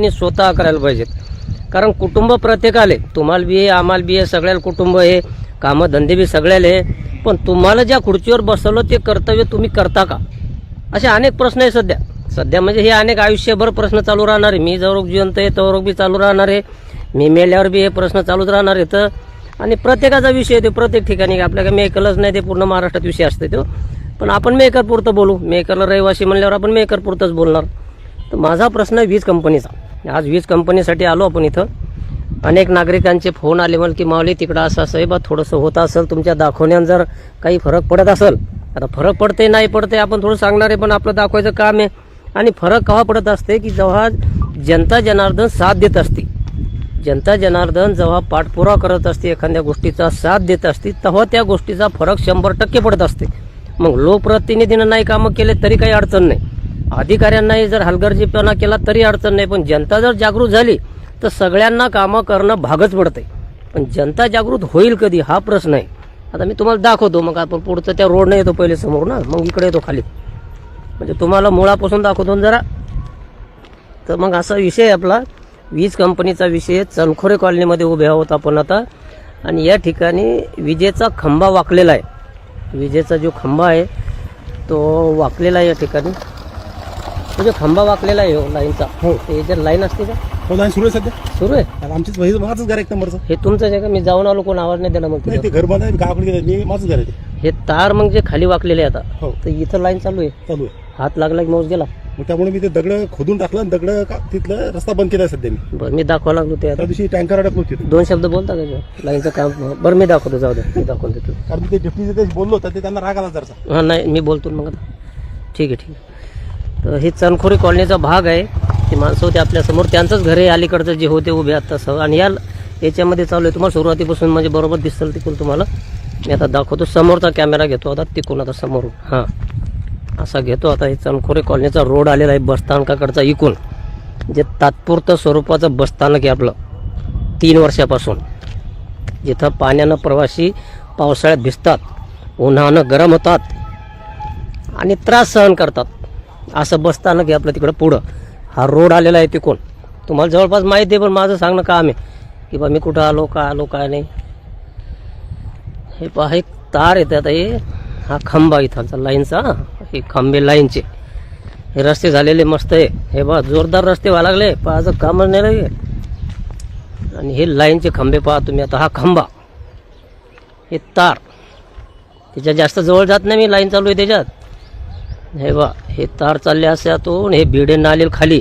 स्वतः करायला पाहिजेत. कारण कुटुंब प्रत्येकाले तुम्हाला बी आहे आम्हाला बी आहे सगळ्याला कुटुंब आहे कामं धंदे बी सगळ्याला आहे पण तुम्हाला ज्या खुर्चीवर बसवलं ते कर्तव्य तुम्ही करता का? असे अनेक प्रश्न आहे सध्या. सध्या म्हणजे हे अनेक आयुष्यभर प्रश्न चालू राहणार आहे. मी जवळ जिवंत आहे तवरोग बी चालू राहणार आहे. मी मेल्यावर बी हे प्रश्न चालूच राहणार आहे तर आणि प्रत्येकाचा विषय आहे तो. प्रत्येक ठिकाणी आपल्या काय मेकलच नाही ते पूर्ण महाराष्ट्रात विषय असते तो. पण आपण मेकर पुरतं बोलू. मेकरला रहिवासी म्हणल्यावर आपण मेकर पुरतंच बोलणार. तर माझा प्रश्न आहे वीज कंपनीचा. आज वीज कंपनीसाठी आलो आपण इथं. अनेक नागरिकांचे फोन आले मला की मावली तिकडं असं असं आहे बा थोडंसं होत असेल तुमच्या दाखवण्यात जर काही फरक पडत असेल आता फरक पडते नाही पडते आपण थोडं सांगणार आहे पण आपलं दाखवायचं काम आहे. आणि फरक केव्हा पडत असते की जेव्हा जनता जनार्दन साथ देत असते जनता जनार्दन जेव्हा पाठपुरावा करत असते एखाद्या गोष्टीचा साथ देत असते तेव्हा त्या गोष्टीचा फरक शंभर टक्के पडत असते. मग लोकप्रतिनिधीनं नाही कामं केले तरी काही अडचण नाही. अधिकाऱ्यांनाही जर हलगर्जीपणा केला तरी अडचण नाही. पण जनता जर जागृत झाली तर सगळ्यांना कामं करणं भागच पडते पण जनता जागृत होईल कधी? हा प्रश्न आहे. आता मी तुम्हाला दाखवतो. मग आपण पुढचं त्या रोडनं येतो पहिले समोर ना. मग इकडे येतो खाली. म्हणजे तुम्हाला मुळापासून दाखवतो जरा. तर मग असा विषय आहे आपला. वीज कंपनीचा विषय चलखोरे चनखोरे कॉलनीमध्ये उभे आहोत आपण आता. आणि या ठिकाणी विजेचा खंबा वाकलेला आहे. विजेचा जो खंबा आहे तो वाकलेला आहे या ठिकाणी. तो जो खंबा वाकलेला आहे हो लाईनचा हो. ते जर लाईन असते का हो लाईन सुरू आहे सध्या. सुरू आहे? आता आमचीच वही माझंच घर एक नंबरचं. हे तुमचं आहे का? मी जाऊन आलो कोण आवाज नाही दिला मग नाही तिथं. ते घर बंद आहे गावाकडे गेलं मी माझंच घर आहे ते. हे तार मग जे खाली वाकलेले आहे आता हो. तर इथं लाईन चालू आहे. चालू आहे. हात लागला की माऊस गेला? मग त्यामुळे मी ते दगड खोदून टाकलं आणि दगड का- तिथलं रस्ता बंद केला सध्या मी. बरं मी दाखवा लागलो ते आता. त्या दिवशी टँकर अडकलो तिथे. दोन शब्द बोलता का? लाईनचं काम बरं मी दाखवतो जाऊ दे मी दाखवून देतो कारण मी ते डेप्टी बोललो तर ते त्यांना राग आला जरसा. हां नाही मी बोलतो ना मग आता. ठीक आहे ठीक आहे. तर हे चनखोरी कॉलनीचा भाग आहे. ती माणसं होते आपल्यासमोर त्यांचंच घर आहे. अलीकडचं जे होते उभे आता सह आणि या याच्यामध्ये चालू आहे. तुम्हाला सुरुवातीपासून म्हणजे बरोबर दिसतं तिकून तुम्हाला. मी आता दाखवतो. समोरचा कॅमेरा घेतो आता तिकून आता समोरून. हां. असा घेतो आता हे चनखोरे कॉलनीचा रोड आलेला आहे बसस्थानकाकडचा इकून. जे तात्पुरतं स्वरूपाचं बसस्थानक आहे आपलं. तीन वर्षापासून. जिथं पाण्यानं प्रवासी पावसाळ्यात भिजतात. उन्हानं गरम होतात. आणि त्रास सहन करतात. असं बसताना की आपलं तिकडं पुढं. हा रोड आलेला आहे तिकून तुम्हाला जवळपास माहिती आहे पण माझं सांगणं काम आहे. की बा मी कुठं आलो काय आलो काय नाही. हे पहा एक तार येते आता हे हा खंबा इथालचा लाईनचा हे. खंबे लाईनचे. हे रस्ते झालेले मस्त आहे. हे बा जोरदार रस्ते व्हायला लागले. पहाचं कामच नाही आणि हे लाईनचे खंबे पहा तुम्ही आता हा खंबा. हे तार. त्याच्या जास्त जवळ जात नाही मी लाईन चालू आहे त्याच्यात. हे बा हे तार चालले असे हे भिडे नालेल खाली.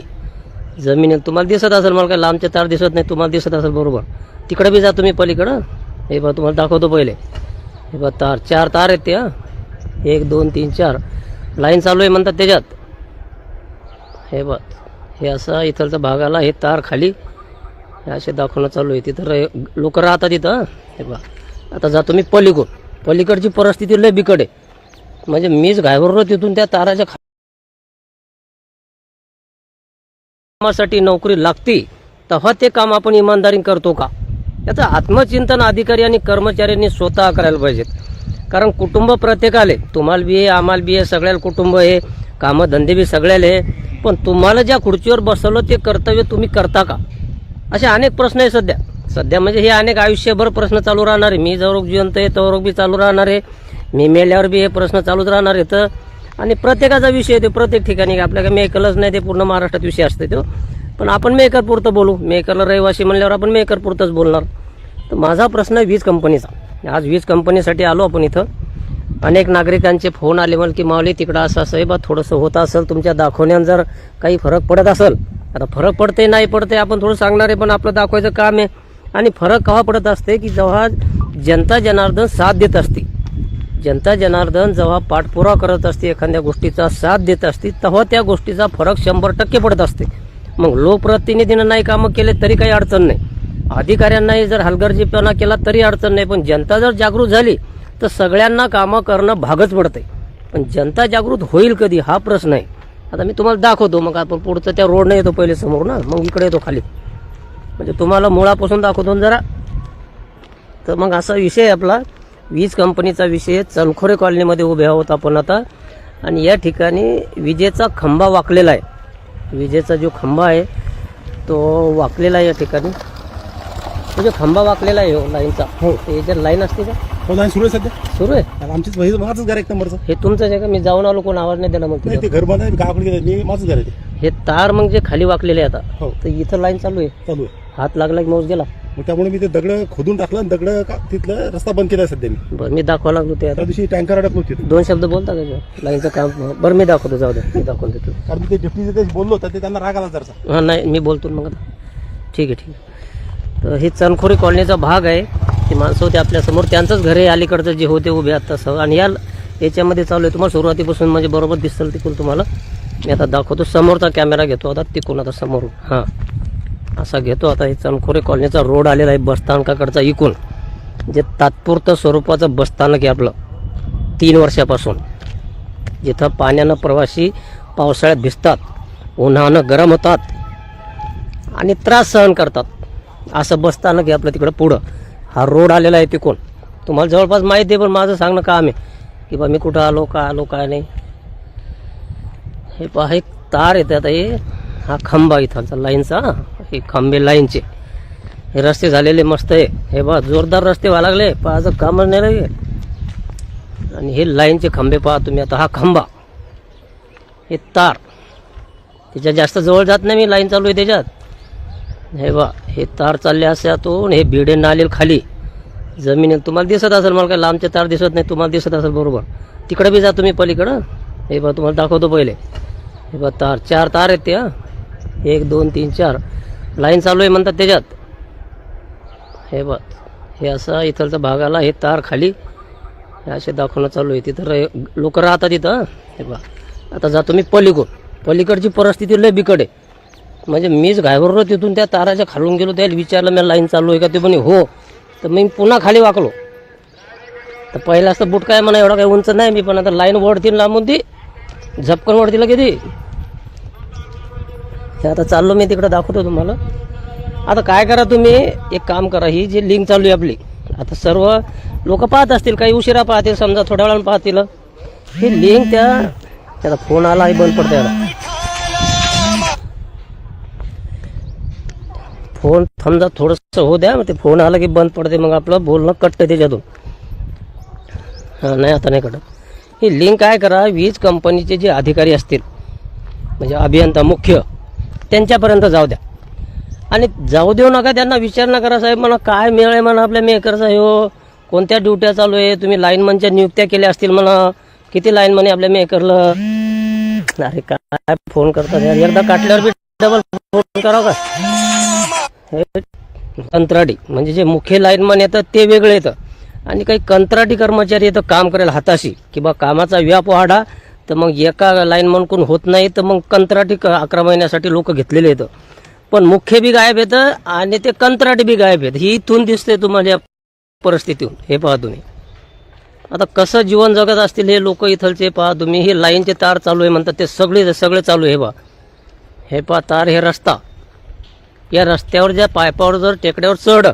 जमीन तुम्हाला दिसत असेल मला काय लांबचे तार दिसत नाही तुम्हाला दिसत असेल बरोबर. तिकडे बी जा तुम्ही पलीकडं. हे बा तुम्हाला दाखवतो पहिले. हे बा तार चार तार आहेत ते एक दोन तीन चार. लाईन चालू आहे म्हणतात त्याच्यात. हे बा हे असा इथलचा भागाला हे तार खाली. हे असे दाखवणं चालू आहे. तिथं लोक राहतात इथं हे. बा आता जातो मी पलीकडून. पलीकडची परिस्थिती लय बिकट आहे. म्हणजे मीच घाबरलो तिथून त्या ताराच्या कामासाठी नोकरी लागती तेव्हा ते काम आपण इमानदारी करतो का? याचं आत्मचिंतन अधिकारी आणि कर्मचाऱ्यांनी स्वतः करायला पाहिजेत. कारण कुटुंब प्रत्येकाले तुम्हाला बी आहे आम्हाला बी आहे सगळ्याला कुटुंब आहे कामं धंदे बी सगळ्याला आहे पण तुम्हाला ज्या खुर्चीवर बसवलं ते कर्तव्य तुम्ही करता का? असे अनेक प्रश्न आहे सध्या. सध्या म्हणजे हे अनेक आयुष्यभर प्रश्न चालू राहणार आहे. मी जवळ जिवंत आहे तवरोग बी चालू राहणार आहे. मी मेल्यावर बी हे प्रश्न चालूच राहणार इथं. आणि प्रत्येकाचा विषय आहे प्रत्येक ठिकाणी आपल्या मेकलच नाही ते पूर्ण महाराष्ट्रात विषय असते तो. पण आपण मेकरपुरतं बोलू. मेकरला रहिवासी म्हणल्यावर आपण मेकरपुरतंच बोलणार. तर माझा प्रश्न आहे वीज कंपनीचा. आज वीज कंपनीसाठी आलो आपण इथं. अनेक नागरिकांचे फोन आले मला की मावली तिकडं असं असं आहे बा थोडंसं होत असेल तुमच्या दाखवण्यात जर काही फरक पडत असेल. आता फरक पडते नाही पडते आपण थोडं सांगणार आहे पण आपलं दाखवायचं काम आहे. आणि फरक केव्हा पडत असते की जेव्हा जनता जनार्दन साथ देत असते जनता जनार्दन जेव्हा पाठपुरावा करत असते एखाद्या गोष्टीचा साथ देत असते तेव्हा त्या गोष्टीचा फरक शंभर टक्के पडत असते. मग लोकप्रतिनिधीनं नाही कामं केले तरी काही अडचण नाही. अधिकाऱ्यांनाही जर हलगर्जीपणा केला तरी अडचण नाही पण जनता जर जागृत झाली तर सगळ्यांना कामं करणं भागच पडते पण जनता जागृत होईल कधी? हा प्रश्न आहे. आता मी तुम्हाला दाखवतो मग आपण पुढचं त्या रोडनं येतो पहिले समोर ना मग इकडे येतो खाली. म्हणजे तुम्हाला मुळापासून दाखवतो जरा. तर मग असा विषय आपला. वीज कंपनीचा विषय आहे. चनखोरे कॉलनीमध्ये उभे आहोत आपण आता. आणि या ठिकाणी विजेचा खंबा वाकलेला आहे. विजेचा जो खंबा आहे तो वाकलेला आहे या ठिकाणी. म्हणजे खांबा वाकलेला आहे हो लाईनचा हो. याच्यात लाईन असते का? हो नाही सुरू आहे सध्या. सुरू आहे? आमचीच वही माझंच घर एक नंबरचं. हे तुमचंच आहे का? मी जाऊन आलो कोण आवाज नाही दिला मग नाही तिथं. ते घर बंद आहे मी गावाकडे गेलं मी माझंच घर आहे ते. हे तार मग जे खाली वाकलेले आहे आता. हो. तर इथं लाईन चालू आहे. चालू आहे. हात लागला की माऊस गेला? मग त्यामुळे मी ते दगड खोदून टाकलं आणि दगड का- तिथलं रस्ता बंद केला सध्या मी. बरं मी दाखवा लागलो ते आता. त्या दिवशी टँकर अडकलो तिथे दोन शब्द बोलता का? लाईनचं काम बरं मी दाखवतो जाऊ दे मी दाखवून देतो. कारण ते डेप्टी ते बोललो होतं ते त्यांना राग आला जरसा. हां नाही मी बोलतो ना मग आता. ठीक आहे ठीक आहे. तर हे चनखोरी कॉलनीचा भाग आहे. ते माणसं होते आपल्यासमोर त्यांचंच घर आहे अलीकडचं जे होते उभे आता तसं आणि या याच्यामध्ये चालू आहे. तुम्हाला सुरुवातीपासून म्हणजे बरोबर दिसेल तिकडून तुम्हाला. मी आता दाखवतो. समोरचा कॅमेरा घेतो आता तिकडून आता समोरून. हां. असा घेतो. आता हे चणखोरे कॉलनीचा रोड आलेला आहे बसस्थानकाकडचा इकून. जे तात्पुरतं स्वरूपाचं बसस्थानक आहे आपलं. तीन वर्षापासून. जिथं पाण्यानं प्रवासी पावसाळ्यात भिजतात उन्हानं गरम होतात आणि त्रास सहन करतात. असं बसस्थानक आहे आपलं तिकडं पुढं. हा रोड आलेला आहे तिकून. तुम्हाला जवळपास माहिती आहे पण माझं सांगणं काम आहे की बा मी कुठं आलो का आलो काय नाही. हे पहा एक तार येते आता हे. हा खंबा इथालचा लाईनचा हे खांबे लाईनचे. हे रस्ते झालेले मस्त आहे. हे बा जोरदार रस्ते व्हायला लागले. पाहायचं कामच नाही लगे आणि हे लाईनचे खंबे पहा तुम्ही आता. हा खांबा. हे तार. त्याच्या जास्त जवळ जात नाही मी. लाईन चालू आहे त्याच्यात. हे बा हे तार चालले असातून हे भिडे नालेल खाली. जमिनीत तुम्हाला दिसत असेल. मला काय लांबचे तार दिसत नाही तुम्हाला दिसत असेल बरोबर. तिकडे बी जा तुम्ही पलीकडं. हे बा तुम्हाला दाखवतो पहिले. हे बा तार. चार तार आहेत ते एक दोन तीन चार. लाईन चालू आहे म्हणतात त्याच्यात. हे बा हे असा इथलचा भागाला हे तार खाली. हे असे दाखवणं चालू आहे. तिथं लोक राहतात इथं हे. बघ. आता जातो मी पलीकडून. पलीकडची परिस्थिती लय बिकट आहे. म्हणजे मीच घाबरलो तिथून त्या ताराच्या खालून गेलो त्याला विचारलं मी लाईन चालू आहे का? ते म्हणे हो. तर मी पुन्हा खाली वाकलो. तर पहिला असतं बूट काय म्हणा एवढा काही उंच नाही मी पण आता लाईन वडतील लांबून ती झपकन वडतील किती हे आता चाललो मी तिकडं दाखवतो तुम्हाला. आता काय करा तुम्ही? एक काम करा ही जी लिंक चालू आहे आपली आता सर्व लोक पाहत असतील काही उशिरा पाहतील समजा थोड्या वेळानं पाहतील. ही लिंक त्या त्याचा फोन आला आहे बंद पडते याला फोन समजा थोडंसं होऊ द्या मग ते फोन आला की बंद पडते मग आपलं बोलणं कटतं त्याच्यातून. हां नाही आता नाही कटत. ही लिंक काय करा वीज कंपनीचे जे अधिकारी असतील म्हणजे अभियंता मुख्य त्यांच्यापर्यंत जाऊ द्या. आणि जाऊ देऊ नका त्यांना विचार ना करा साहेब म्हणा काय मिळेल आहे म्हणा आपल्या मेकरचा हो कोणत्या ड्युट्या चालू आहे? तुम्ही लाईनमनच्या नियुक्त्या केल्या असतील म्हणा. किती लाईनमने आपल्या मेकरला अरे काय फोन करतात? यार एकदा काटल्यावर बी डबल फोन करावं का? हे कंत्राटी म्हणजे जे मुख्य लाईनमन येतात ते वेगळे येतं आणि काही कंत्राटी कर्मचारी येतं काम करेल हाताशी किंवा कामाचा व्याप वाढा. तर मग एका लाईनमनकडून होत नाही तर मग कंत्राटी क अकरा महिन्यासाठी लोक घेतलेले आहेत. पण मुख्य बी गायब येतं आणि ते कंत्राटी बी गायब आहेत. ही इथून दिसते तुम्हाला या परिस्थितीतून. हे पहा तुम्ही. आता कसं जीवन जगत असतील हे लोक इथलचे पहा तुम्ही. हे लाईनचे तार चालू आहे म्हणतात. ते सगळे सगळे चालू आहे बा पहा. हे पहा तार हे रस्ता. या रस्त्यावर ज्या पायपावर जर टेकड्यावर चढ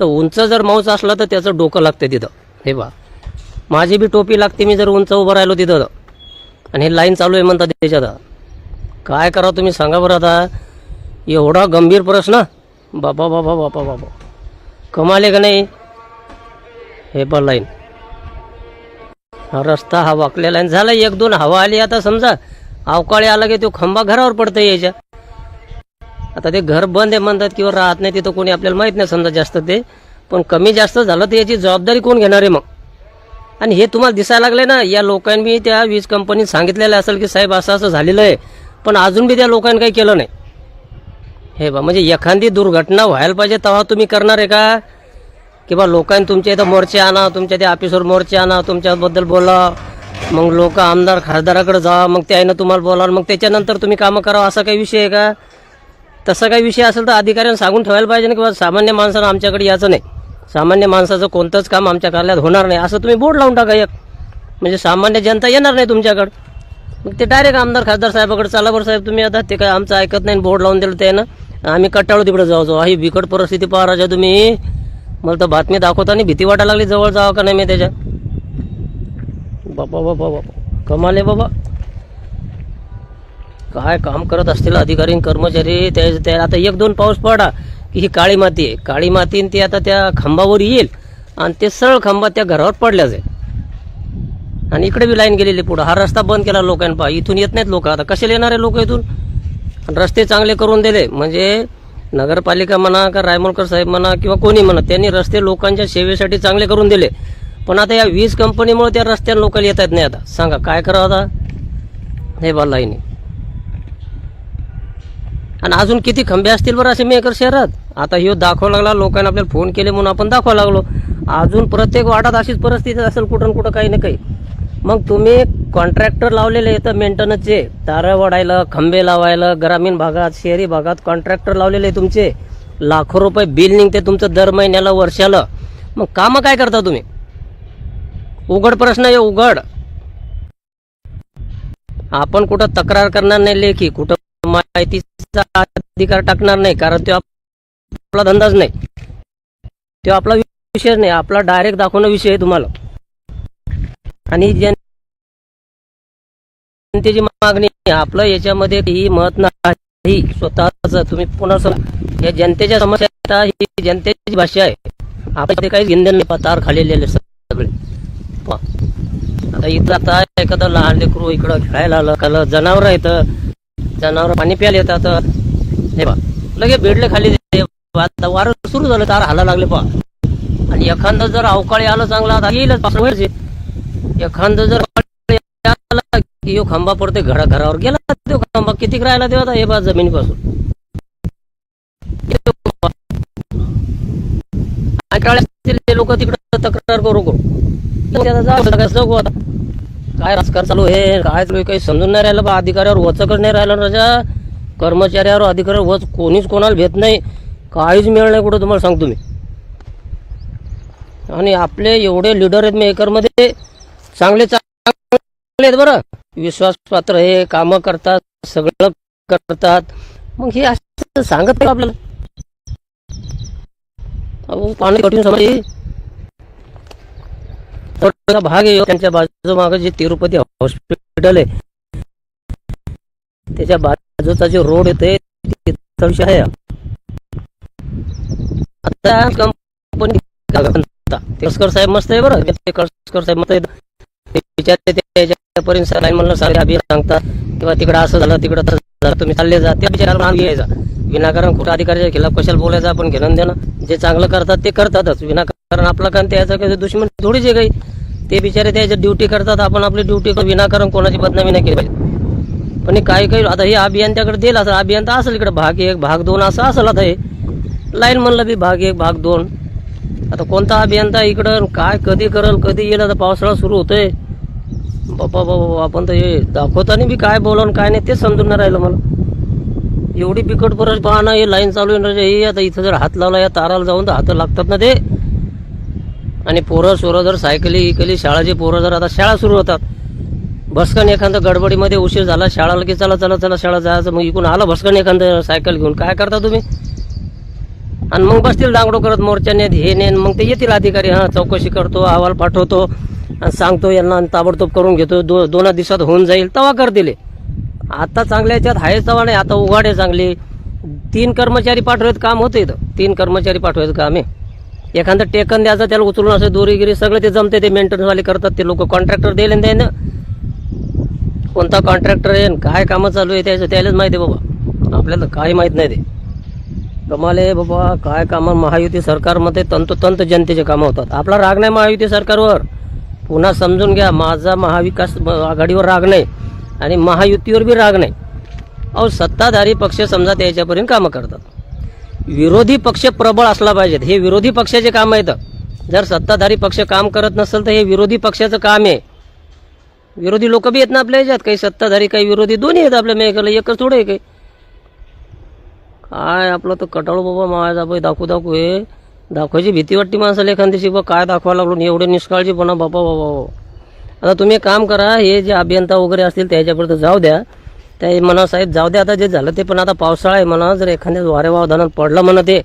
तर उंच जर मांस असला तर त्याचं डोकं लागते तिथं. हे पहा. माझी बी टोपी लागते मी जर उंच उभं राहिलो तिथं. आणि हे लाईन चालू आहे म्हणतात त्याच्यात. काय करा तुम्ही सांगा बरं आता. एवढा गंभीर प्रश्न. बाबा बाबा बाबा बाबा. कमाले का नाही? हे पण लाईन. हा रस्ता हा वाकलेला आहे. झाला एक दोन. हवा आली आता समजा. अवकाळी आला की तो खंबा घरावर पडतो यायच्या आता ते घर बंद आहे म्हणतात किंवा राहत नाही तिथं कोणी आपल्याला माहीत नाही समजा जास्त ते. पण कमी जास्त झालं तर याची जबाबदारी कोण घेणार आहे मग? आणि हे तुम्हाला दिसायला लागले ना या लोकांनी त्या वीज कंपनीत सांगितलेलं असेल की साहेब असं असं झालेलं आहे पण अजून बी त्या लोकांनी काही केलं नाही. हे बा म्हणजे एखादी दुर्घटना व्हायला पाहिजे तेव्हा तुम्ही करणार आहे का? की बा लोकांनी तुमच्या इथं मोर्चे आणा तुमच्या त्या ऑफिसवर मोर्चे आणा तुमच्याबद्दल बोला मग लोक आमदार खासदाराकडे जा मग त्यानं तुम्हाला बोलावं मग त्याच्यानंतर तुम्ही कामं करावं असा काही विषय आहे का? तसा काही विषय असेल तर अधिकाऱ्यांना सांगून ठेवायला पाहिजे ना किंवा सामान्य माणसानं आमच्याकडे यायचं नाही. सामान्य माणसाचं कोणतंच काम आमच्या कार्यालयात होणार नाही. असं तुम्ही बोर्ड लावून टाका एक. म्हणजे सामान्य जनता येणार नाही तुमच्याकडं. मग ते डायरेक्ट आमदार खासदार साहेबाकडे चला बरं साहेब तुम्ही आता ते काय आमचं ऐकत नाही बोर्ड लावून दिलं त्यानं. आम्ही कट्टाळू तिकडे जाऊ जाऊ. ही बिकट परिस्थिती पहा राजा तुम्ही. मला तर बातमी दाखवताना भीती वाटायला लागली जवळ जावं का नाही मी त्याच्या. बाबा बाबा बाबा. कमाले बाबा. काय काम करत असतील अधिकारी कर्मचारी त्या- आता एक दोन पाऊस पडा. की ही काळी माती आहे. काळी माती आणि ती आता त्या खांबावर येईल आणि ते सरळ खांबा त्या घरावर पडल्या जाईल आणि इकडे बी लाईन गेलेली पुढं. हा रस्ता बंद केला लोकांनी. पहा इथून येत नाहीत लोक. आता कशाला येणार आहे लोक इथून? रस्ते चांगले करून दिले. म्हणजे नगरपालिका म्हणा का रायमोलकर साहेब म्हणा किंवा कोणी म्हणा त्यांनी रस्ते लोकांच्या सेवेसाठी चांगले करून दिले. पण आता या वीज कंपनीमुळे त्या रस्त्याने लोकांना येत आहेत नाही आता. सांगा काय करावं आता? हे बा लाईनी आणि अजून किती खंबे असतील बरं असे मेकर शहरात? आता ह्यो दाखवा लागला लोकांना आपल्याला फोन केले म्हणून आपण दाखवा लागलो. अजून प्रत्येक वाटात अशीच परिस्थिती असेल कुठं कुठं काही ना काही. मग तुम्ही कॉन्ट्रॅक्टर लावलेले येतं मेंटेनन्सचे तारं वाढायला खंबे लावायला ग्रामीण भागात शहरी भागात कॉन्ट्रॅक्टर लावलेले तुमचे. लाखो रुपये बिल निघते तुमचं दर महिन्याला वर्षाला. मग कामं काय करता तुम्ही? उघड प्रश्न आहे उघड. आपण कुठं तक्रार करणार नाही लेखी कुठं माहितीचा अधिकार टाकणार नाही कारण तो आपला धंदाच नाही. तो आपला विषय नाही आपला डायरेक्ट दाखवणं विषय आहे तुम्हाला. आणि जनतेची मागणी आपलं याच्यामध्ये ही मत नाही स्वतःच तुम्ही पुन्हा या जनतेच्या समस्या ही जनतेची भाषा आहे. आपल्यामध्ये काही इंधन नाही पतार खालेले सगळे. आता इथं आता एखादं लहान लेकरू इकडं खेळायला आलं का जनावर येतं जनावर पाणी प्यायला येतात. हे बा लगे बेडले खाली आता वारं सुरू झालं तार हाला लागले पा आणि एखादं जर अवकाळी आलं चांगला आता येईलच पासून व्हायचे एखादं जर यो खांबा पडते घरा घरावर गेला तो खांबा किती राहिला तेव्हा आता? हे बा जमिनीपासून. लोक तिकडं तक्रार करू करू. जाऊ सगळ्या जाऊ आता. काय राजकारण चालू आहे? काय चालू आहे? काही समजून नाही राहिलं बा. अधिकाऱ्यावर वचकच नाही राहिलं राजा. कर्मचाऱ्यावर अधिकाऱ्यावर वच कोणीच कोणाला भेट नाही. काहीच मिळ नाही कुठं तुम्हाला सांगतो मी. आणि आपले एवढे लिडर आहेत मेकरमध्ये चांगले चांगले आहेत बरं. विश्वासपात्र हे कामं करतात सगळं करतात. मग हे असं सांगत नाही आपल्याला? पाणी कठीण समज थोडासा भाग आहे हो, त्यांच्या बाजूमागे जे तिरुपती हॉस्पिटल आहे. त्याच्या बाजूचा जे रोड येते तिथं आहे. आता कंपनी कळसकर साहेब मस्त आहे बरं. ते कळसकर साहेब मस्त विचारते त्याच्यापर्यंत सर म्हणलं सर अभि सांगतात किंवा तिकडं असं झालं तिकडं तसं झालं तुम्ही चालले जा. त्या विचाराला मागे यायचा. विनाकारण कुठं अधिकाऱ्याच्या खिलाफ कशाला बोलायचं? आपण घेणं देणं जे चांगलं करतात ते करतातच. विनाकारण आपला कारण त्याचा काही दुश्मन थोडीच आहे काही. ते बिचारे त्याच्या ड्युटी करतात आपण आपली ड्युटी विनाकारण कोणाची बदनामी नाही केली पाहिजे. पण काही काही आता हे अभियंत्याकडे दिलं असं अभियंता असेल इकडे भाग एक भाग दोन असं असेल आता हे. लाईन म्हणलं बी भाग एक भाग दोन. आता कोणता अभियंता इकडं काय कधी करल कधी येईल आता पावसाळा सुरू होतोय. बापा बाबा आपण तर हे दाखवताना बी काय बोलावून काय नाही तेच समजून नाही राहिलं मला. एवढी बिकट परत पहा ना हे लाईन चालू येणार हे आता इथं जर हात लावला या ताराला जाऊन तर हात लागतात ना ते. आणि पोरं सोरं जर सायकली इकली शाळाची पोरं जर आता शाळा सुरू होतात. भस्कन एखादं गडबडीमध्ये उशीर झाला शाळाला की चला चला चला शाळा जायचं मग इकडून आलं भस्कन एखादं सायकल घेऊन. काय करता तुम्ही? आणि मग बसतील दांगडो करत मोर्चाने हे नेन मग ते येतील अधिकारी हां चौकशी करतो अहवाल पाठवतो आणि सांगतो यांना आणि ताबडतोब करून घेतो. दो दोन दिवसात होऊन जाईल तवा कर दिले. आता चांगल्या याच्यात आहे तवा नाही आता उघाडे चांगले. तीन कर्मचारी पाठवत काम होतं इथं. तीन कर्मचारी पाठवायचं काम. आहे एखादं टेकन द्यायचं त्याला उचलून असं दोरीगिरी सगळं ते जमते ते मेंटेनन्सवाले करतात ते लोक कॉन्ट्रॅक्टर द्यायला द्याय कोणता कॉन्ट्रॅक्टर आहे काय कामं चालू आहे त्याचं त्यालाच माहिती आहे बाबा. आपल्याला काही माहीत नाही ते. कमाले बाबा काय कामं? महायुती सरकारमध्ये तंतोतंत जनतेचे कामं होतात. आपला राग नाही महायुती सरकारवर. पुन्हा समजून घ्या माझा महाविकास आघाडीवर राग नाही आणि महायुतीवर बी राग नाही. अहो सत्ताधारी पक्ष समजा त्याच्यापर्यंत कामं करतात. विरोधी पक्ष प्रबळ असला पाहिजेत. हे विरोधी पक्षाचे काम आहेत. जर सत्ताधारी पक्ष काम करत नसेल तर हे विरोधी पक्षाचं काम आहे. विरोधी लोक बी आहेत ना आपल्या ह्याच्यात. काही सत्ताधारी काही विरोधी दोन्ही आहेत आपल्या मेघाला एकच थोडं आहे काही. काय आपलं तर कटाळू बाबा माझा बाई. दाखवू दाखवू हे. दाखवायची भीती वाटते माणसाला एखाद्याशी बा काय दाखवा लागलो? एवढे निष्काळजीपणा. बाबा बाबा बाबा आता तुम्ही एक काम करा. हे जे अभियंता वगैरे असतील त्याच्यापर्यंत जाऊ द्या. त्या म्हणा साहेब जाऊ द्या आता जे झालं ते पण आता पावसाळा आहे म्हणा जर एखाद्या वारे वावधानात पडलं म्हणा ते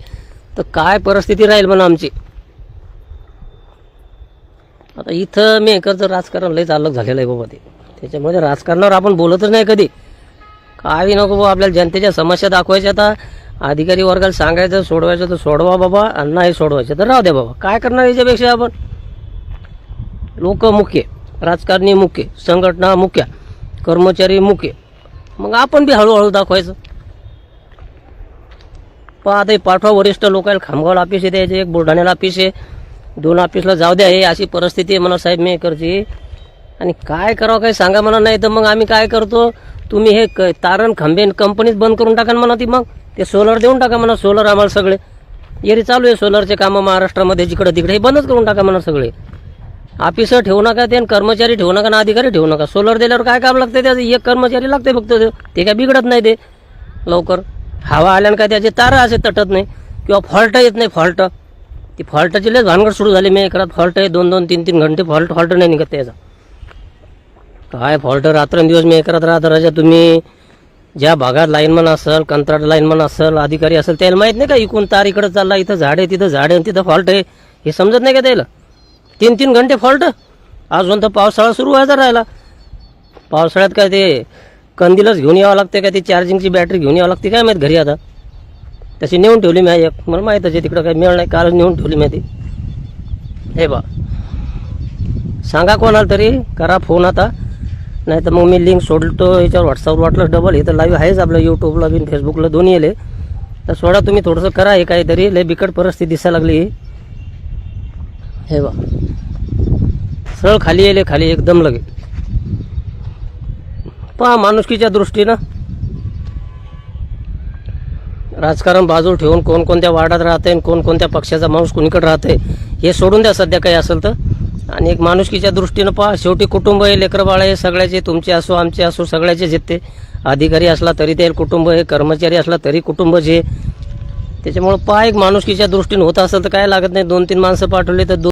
तर काय परिस्थिती राहील म्हणा आमची? आता इथं मी एकरचं राजकारण लयच अलग झालेलं आहे बाबा ते. त्याच्यामध्ये राजकारणावर आपण बोलतच नाही कधी. काही नको बाबा आपल्याला जनतेच्या समस्या दाखवायच्या आता. अधिकारी वर्गाला सांगायचं सोडवायचं तर सोडवा बाबा आणि नाही सोडवायचं तर राहू द्या बाबा. काय करणार याच्यापेक्षा आपण? लोक मुख्य राजकारणी मुख्य संघटना मुख्य कर्मचारी मुख्य मग आपण बी हळूहळू दाखवायचं. पहा आता हे पाठवा वरिष्ठ लोकांना खामगावला ऑफिस आहे त्याचे एक बुलढाण्याला ऑफिस आहे. दोन ऑफिसला जाऊ द्या हे अशी परिस्थिती आहे मला साहेब मी करची आणि काय करावं काही सांगा मला नाही तर मग आम्ही काय करतो? तुम्ही हे क तारण खांबेन कंपनीच बंद करून टाका म्हणा ती मग. ते सोलर देऊन टाका म्हणा सोलर आम्हाला सगळे. येरी चालू आहे सोलरचे कामं महाराष्ट्रामध्ये जिकडं तिकडे हे बंदच करून टाका म्हणा सगळे. ऑफिसर ठेवू नका ते आणि कर्मचारी ठेवू नका ना अधिकारी ठेवू नका. सोलर दिल्यावर काय काम लागते त्याचं? एक कर्मचारी लागते फक्त ते. ते काय बिघडत नाही ते. लवकर. हवा आल्यानं काय त्याचे तारा असे तटत नाही. किंवा फॉल्ट येत नाही फॉल्ट ती फॉल्टची लस भानगड सुरू झाली. मी एकरात फॉल्ट आहे दोन दोन तीन तीन घंटे फॉल्ट फॉल्ट नाही निघत त्याचा. काय फॉल्ट रात्रंदिवस मी एकरात राहत राजा. तुम्ही ज्या भागात लाईनमन असेल कंत्राट लाईनमन असेल अधिकारी असेल त्याला माहीत नाही का इकून तार इकडं चालला इथं झाड आहे तिथं झाड आहे आणि तिथं फॉल्ट आहे? हे समजत नाही का त्याला? तीन तीन घंटे फॉल्ट. अजून तर पावसाळा सुरू व्हायचा राहिला. पावसाळ्यात काय ते कंदीलच घेऊन यावं लागते का? ती चार्जिंगची बॅटरी घेऊन यावं लागते काय माहीत घरी आता? तशी नेऊन ठेवली मी एक. मला माहीत आहे तिकडं काही मिळणार नाही काल नेऊन ठेवली मी ती. हे बा. सांगा कोणाला तरी करा फोन आता. नाही तर मग मी लिंक सोडतो याच्यावर व्हॉट्सअपवर वाटलं डबल हे तर लाईव्ह आहेच आपलं यूट्यूबला बिन फेसबुकला दोन्ही येले. तर सोडा तुम्ही थोडंसं करा हे काहीतरी. लय बिकट परिस्थिती दिसायला लागली. हे बा सरळ खाली येले खाली एकदम लगे. पहा माणुसकीच्या दृष्टीनं. राजकारण बाजू ठेवून कोणकोणत्या वार्डात राहते आणि कोणकोणत्या पक्षाचा माणूस कोणीकडे राहते हे सोडून द्या सध्या काही असेल तर. आणि एक माणुसकीच्या दृष्टीनं पहा शेवटी कुटुंब आहे लेकरबाळ हे सगळ्याचे तुमचे असो आमचे असो सगळ्याचे जिते अधिकारी असला तरी ते कुटुंब हे कर्मचारी असला तरी कुटुंबच जे. त्याच्यामुळं पहा एक माणुसकीच्या दृष्टीनं होत असेल तर काय लागत नाही. दोन तीन माणसं पाठवले तर दोन